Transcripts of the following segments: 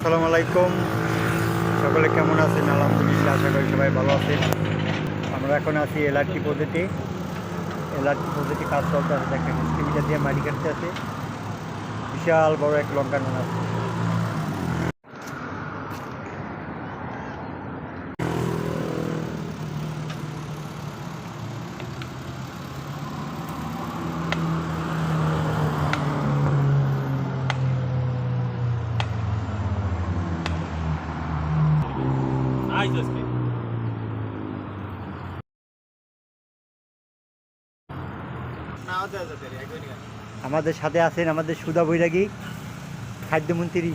আসসালামু আলাইকুম। সকলে কেমন আছেন? আলহামদুলিল্লাহ, আশা করি সবাই ভালো আছেন। আমরা এখন আছি এলআরটি পদ্ধতি এলআরটি পদ্ধতি কাজ চলতে আছে। দেখেন টিভিটা দিয়ে মাটি কাটতে আছে। বিশাল বড় এক লঙ্কা নুন আছে। আইস আজকে আমাদের সাথে আছেন আমাদের সুধা বৈরাগী খাদ্যমন্ত্রী।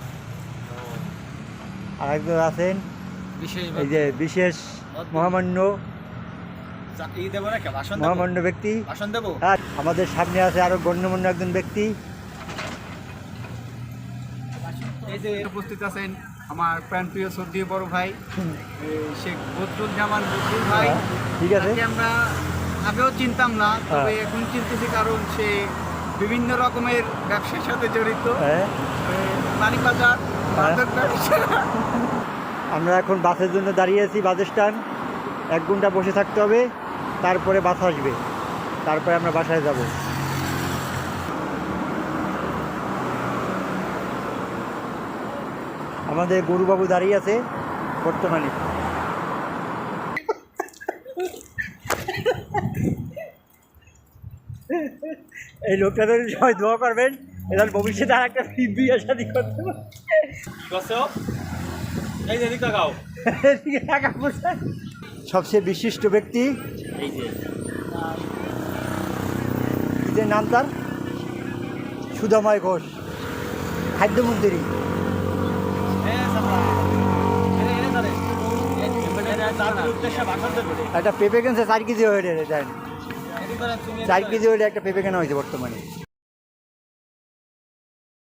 আর একজন আছেন এই যে বিশেষ মহামান্য। মহামান্য ব্যক্তি। আর আমাদের সামনে আছে আরও গণ্যমান্য একজন ব্যক্তি। এই যে উপস্থিত আছেন আমার প্রাণপ্রিয় সর্দি বড় ভাই শেখ বদরুল জামান বদরুল ভাই ঠিক আছে। আমরা আগেও চিনতাম না তবে হ্যাঁ। এখন চিনতেছি কারণ সে বিভিন্ন রকমের ব্যবসার সাথে জড়িত। হ্যাঁ। মানিক বাজার আমরা এখন বাসের জন্য দাঁড়িয়ে আছি বাস স্ট্যান্ড। এক ঘণ্টা বসে থাকতে হবে তারপরে বাস আসবে। তারপরে আমরা বাসায় যাব। আমাদের গরুবাবু দাঁড়িয়ে আছে বর্তমানে। এই লোকটাদের সবাই দোয়া করবেন এবার ভবিষ্যতে আর একটা বিয়ে শাদি করতে। সবচেয়ে বিশিষ্ট ব্যক্তি। এই যে। যে নাম তার? সুদাময় ঘোষ খাদ্যমন্ত্রী। একটা পেঁপে কেনছে চার কেজি হয়ে যায় চার কেজি হয়ে একটা পেঁপে কেনা হয়েছে বর্তমানে।